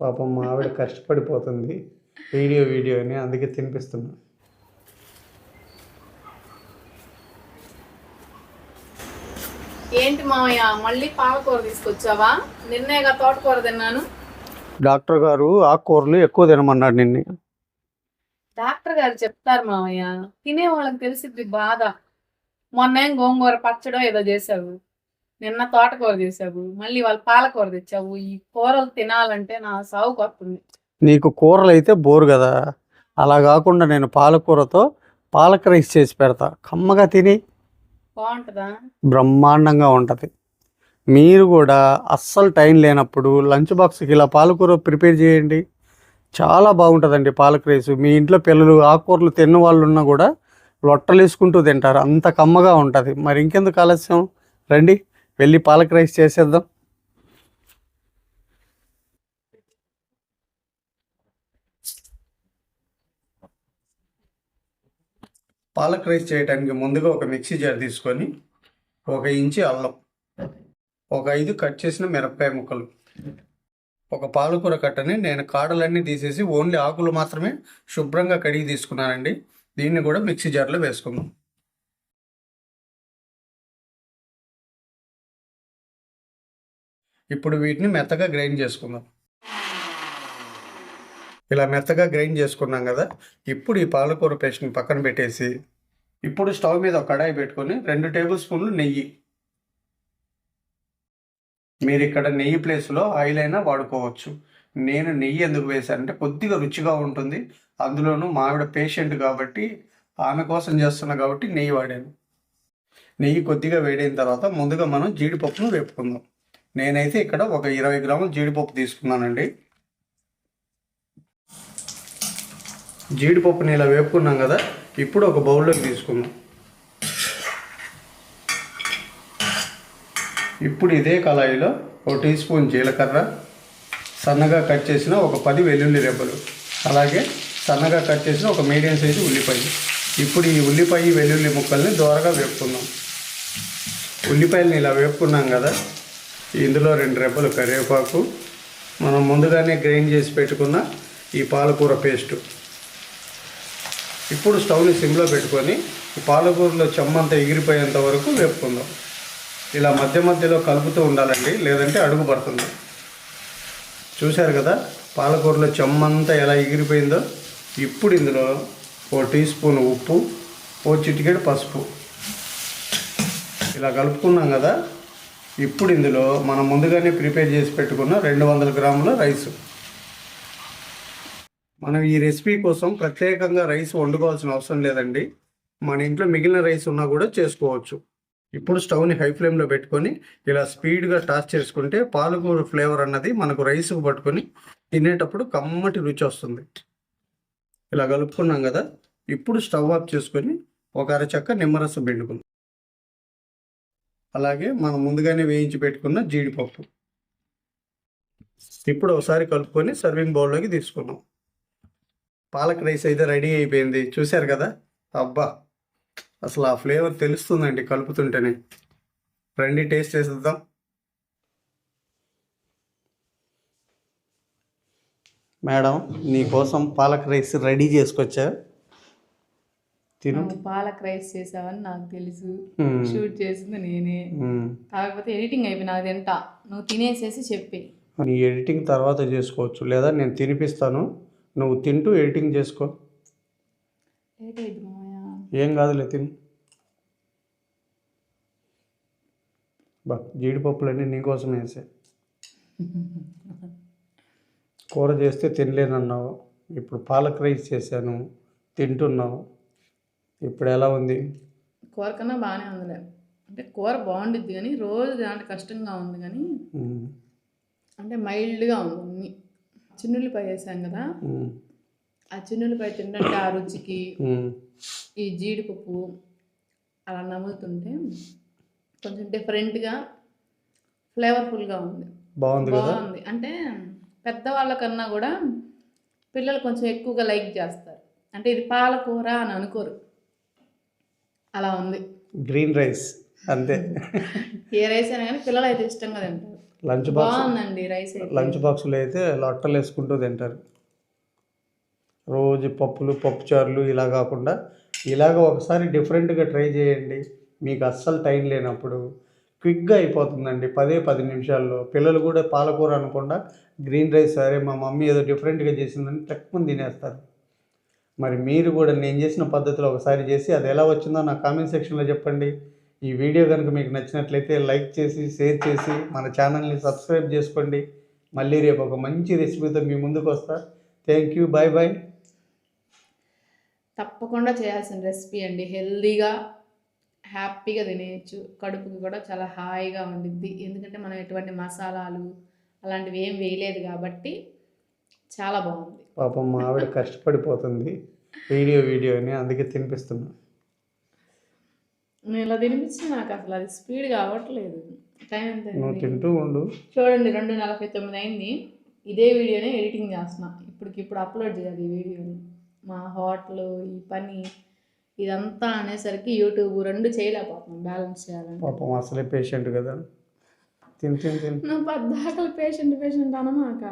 పాపం మా ఆవిడ కష్టపడిపోతుంది. వీడియో వీడియో అని అందుకే తినిపిస్తున్నా. ఏంటి మామయ్య మళ్ళీ పాలకూర తీసుకొచ్చావా? నిన్నేగా తోటకూర తిన్నాను. డాక్టర్ గారు ఆకుకూరలు ఎక్కువ తినమన్నాడు నిన్ను. డాక్టర్ గారు చెప్తారు మామయ్య తినే వాళ్ళకి తెలిసిద్ది బాధ. మొన్నేం గోంగూర పచ్చడో ఏదో చేసావు నిన్న తోటకూర చేసావు మళ్ళీ వాళ్ళు పాలకూర తెచ్చావు ఈ కూరలు తినాలంటే నా సాగు కొత్తుంది నీకు కూరలు అయితే బోరు కదా. అలా కాకుండా నేను పాలకూరతో పాలక రైస్ చేసి పెడతా. కమ్మగా తిని బాగుంటుందా? బ్రహ్మాండంగా ఉంటుంది. మీరు కూడా అస్సలు టైం లేనప్పుడు లంచ్ బాక్స్కి ఇలా పాలకూర ప్రిపేర్ చేయండి. చాలా బాగుంటుందండి పాలక రైస్. మీ ఇంట్లో పిల్లలు ఆకుకూరలు తిన్న వాళ్ళు ఉన్నా కూడా లొట్టలు వేసుకుంటూ తింటారు. అంత కమ్మగా ఉంటుంది. మరి ఇంకెందుకు ఆలస్యం? రండి. వెళ్ళి పాలక రైస్ చేసేద్దాం. పాలక్ రైస్ చేయడానికి ముందుగా ఒక మిక్సీ జార్ తీసుకొని ఒక ఇంచి అల్లం ఒక ఐదు కట్ చేసిన మిరపకాయ ముక్కలు ఒక పాలకూర కట్టని నేను కాడలన్నీ తీసేసి ఓన్లీ ఆకులు మాత్రమే శుభ్రంగా కడిగి తీసుకున్నానండి. దీన్ని కూడా మిక్సీ జార్లో వేసుకుందాం. ఇప్పుడు వీటిని మెత్తగా గ్రైండ్ చేసుకుందాం. ఇలా మెత్తగా గ్రైండ్ చేసుకున్నాం కదా ఇప్పుడు ఈ పాలకూర పేస్ట్ని పక్కన పెట్టేసి ఇప్పుడు స్టవ్ మీద ఒక కడాయి పెట్టుకొని రెండు టేబుల్ స్పూన్లు నెయ్యి. మీరు ఇక్కడ నెయ్యి ప్లేస్లో ఆయిల్ అయినా వాడుకోవచ్చు. నేను నెయ్యి ఎందుకు వేశానంటే కొద్దిగా రుచిగా ఉంటుంది. అందులోనూ మావిడ పేషెంట్ కాబట్టి ఆమె కోసం చేస్తున్నా కాబట్టి నెయ్యి వాడాను. నెయ్యి కొద్దిగా వేడైన తర్వాత ముందుగా మనం జీడిపప్పును వేపుకుందాం. నేనైతే ఇక్కడ ఒక ఇరవై గ్రాముల జీడిపప్పు తీసుకున్నానండి. జీడిపప్పుని ఇలా వేపుకున్నాం కదా ఇప్పుడు ఒక బౌల్లోకి తీసుకుందాం. ఇప్పుడు ఇదే కళాయిలో ఒక టీ స్పూన్ జీలకర్ర సన్నగా కట్ చేసిన ఒక పది వెల్లుల్లి రెబ్బలు అలాగే సన్నగా కట్ చేసిన ఒక మీడియం సైజు ఉల్లిపాయ. ఇప్పుడు ఈ ఉల్లిపాయ వెల్లుల్లి ముక్కల్ని దోరగా వేపుకుందాం. ఉల్లిపాయలని ఇలా వేపుకున్నాం కదా ఇందులో రెండు రెబ్బలు కరివేపాకు. మనం ముందుగానే గ్రైండ్ చేసి పెట్టుకున్న ఈ పాలకూర పేస్టు. ఇప్పుడు స్టవ్ని సిమ్లో పెట్టుకొని ఈ పాలకూరలో చెమ్మంతా ఎగిరిపోయేంత వరకు వేపుకుందాం. ఇలా మధ్య మధ్యలో కలుపుతూ ఉండాలండి లేదంటే అడుగు పడుతుంది. చూశారు కదా పాలకూరలో చెమ్మంతా ఎలా ఎగిరిపోయిందో? ఇప్పుడు ఇందులో ఓ టీ స్పూన్ ఉప్పు ఓ చిటికెడు పసుపు. ఇలా కలుపుకున్నాం కదా ఇప్పుడు ఇందులో మనం ముందుగానే ప్రిపేర్ చేసి పెట్టుకున్న రెండు వందల గ్రాముల రైస్. మనం ఈ రెసిపీ కోసం ప్రత్యేకంగా రైస్ వండుకోవాల్సిన అవసరం లేదండి. మన ఇంట్లో మిగిలిన రైస్ ఉన్నా కూడా చేసుకోవచ్చు. ఇప్పుడు స్టవ్ని హై ఫ్లేమ్లో పెట్టుకొని ఇలా స్పీడ్గా టాస్ చేసుకుంటే పాలకూర ఫ్లేవర్ అన్నది మనకు రైస్కు పట్టుకొని తినేటప్పుడు కమ్మటి రుచి వస్తుంది. ఇలా కలుపుకున్నాం కదా ఇప్పుడు స్టవ్ ఆఫ్ చేసుకొని ఒక అరచక్క నిమ్మరసం పిండుకుందాం. అలాగే మనం ముందుగానే వేయించి పెట్టుకున్న జీడిపప్పు. ఇప్పుడు ఒకసారి కలుపుకొని సర్వింగ్ బౌల్లోకి తీసుకున్నాం. పాలక్ రైస్ అయితే రెడీ అయిపోయింది. చూశారు కదా? అబ్బా! అసలు ఆ ఫ్లేవర్ తెలుస్తుందండి కలుపుతుంటేనే. రండి టేస్ట్ చేసేద్దాం. మేడం నీకోసం పాలక్ రైస్ రెడీ చేసుకొచ్చా తిను. నువ్వు పాలక్ రైస్ చేసావని నాకు తెలుసు. షూట్ చేసింది నేనే. కాకపోతే ఎడిటింగ్ అయిపోయి నాకు తింటా నువ్వు తినేసేసి చెప్పి. నీ ఎడిటింగ్ తర్వాత చేసుకోవచ్చు. లేదా నేను తినిపిస్తాను. నువ్వు తింటూ ఎడిటింగ్ చేసుకో. ఏం కాదులే తిను. బా జీడిపప్పులన్నీ నీకోసం వేసే. కూర చేస్తే తినలేనన్నావు. ఇప్పుడు పాలక్ రైస్ చేశాను. తింటున్నావు. ఇప్పుడు ఎలా ఉంది? కూర కన్నా బాగానే ఉందిలే. అంటే కూర బాగుండిద్ది కానీ రోజు తినాలంటే కష్టంగా ఉంది కానీ. అంటే మైల్డ్గా ఉంది. చిన్నుల్లిపాయ వేసాం కదా. ఆ చిన్నుల్లిపాయ తింటే ఆ రుచికి. ఈ జీడిపప్పు అలా నములుతుంటే కొంచెం డిఫరెంట్గా ఫ్లేవర్ఫుల్గా ఉంది. బాగుంది బాగుంది. అంటే పెద్దవాళ్ళకన్నా కూడా పిల్లలు కొంచెం ఎక్కువగా లైక్ చేస్తారు. అంటే ఇది పాలకూర అని అనుకోరు. అలా ఉంది. గ్రీన్ రైస్ అంతే. ఏ రైస్ అయినా కానీ పిల్లలు అయితే ఇష్టంగా తింటారు. Lunch box. బాగుందండి రైస్ అయితే. లంచ్ బాక్సులు అయితే లొట్టలు వేసుకుంటూ తింటారు. రోజు పప్పులు పప్పుచారులు ఇలా కాకుండా ఇలాగ ఒకసారి డిఫరెంట్గా ట్రై చేయండి. మీకు అస్సలు టైం లేనప్పుడు. క్విక్గా అయిపోతుందండి పదే పది నిమిషాల్లో. పిల్లలు కూడా పాలకూర అనకుండా గ్రీన్ రైస్ సరే మా మమ్మీ ఏదో డిఫరెంట్గా చేసిందని తక్కువ తినేస్తారు. మరి మీరు కూడా నేను చేసిన పద్ధతిలో ఒకసారి చేసి అది ఎలా వచ్చిందో నా కామెంట్ సెక్షన్లో చెప్పండి. ఈ వీడియో కనుక మీకు నచ్చినట్లయితే లైక్ చేసి షేర్ చేసి మన ఛానల్ని సబ్స్క్రైబ్ చేసుకోండి. మళ్ళీ రేపు ఒక మంచి రెసిపీతో మీ ముందుకు వస్తా. థ్యాంక్ యూ బాయ్ బాయ్ తప్పకుండా చేయాల్సిన రెసిపీ అండి. హెల్దీగా హ్యాపీగా తినేయచ్చు. కడుపుకి కూడా చాలా హాయిగా ఉండిద్ది. ఎందుకంటే మనం ఎటువంటి మసాలాలు అలాంటివి ఏం వేయలేదు కాబట్టి చాలా బాగుంది. పాపం మా ఆవిడ కష్టపడిపోతుంది వీడియో వీడియోని అందుకే తినిపిస్తున్నా. నేను ఇలా తినిపించిన నాకు అసలు అది స్పీడ్గా అవ్వట్లేదు టైం ఎంత నువ్వు? తింటూ ఉండు. చూడండి రెండు నలభై తొమ్మిది అయింది. ఇదే వీడియోనే ఎడిటింగ్ చేస్తున్నా. ఇప్పటికి ఇప్పుడు అప్లోడ్ చేయాలి ఈ వీడియోని. మా హోటల్ ఈ పని ఇదంతా అనేసరికి యూట్యూబ్ రెండు చేయలేకపోతున్నాం బ్యాలెన్స్ చేయాలంటే పాపం అసలే పేషెంట్ కదా. తిని తిని తిని. నువ్వు పద్దాకలు పేషెంట్ పేషెంట్ అనమాక.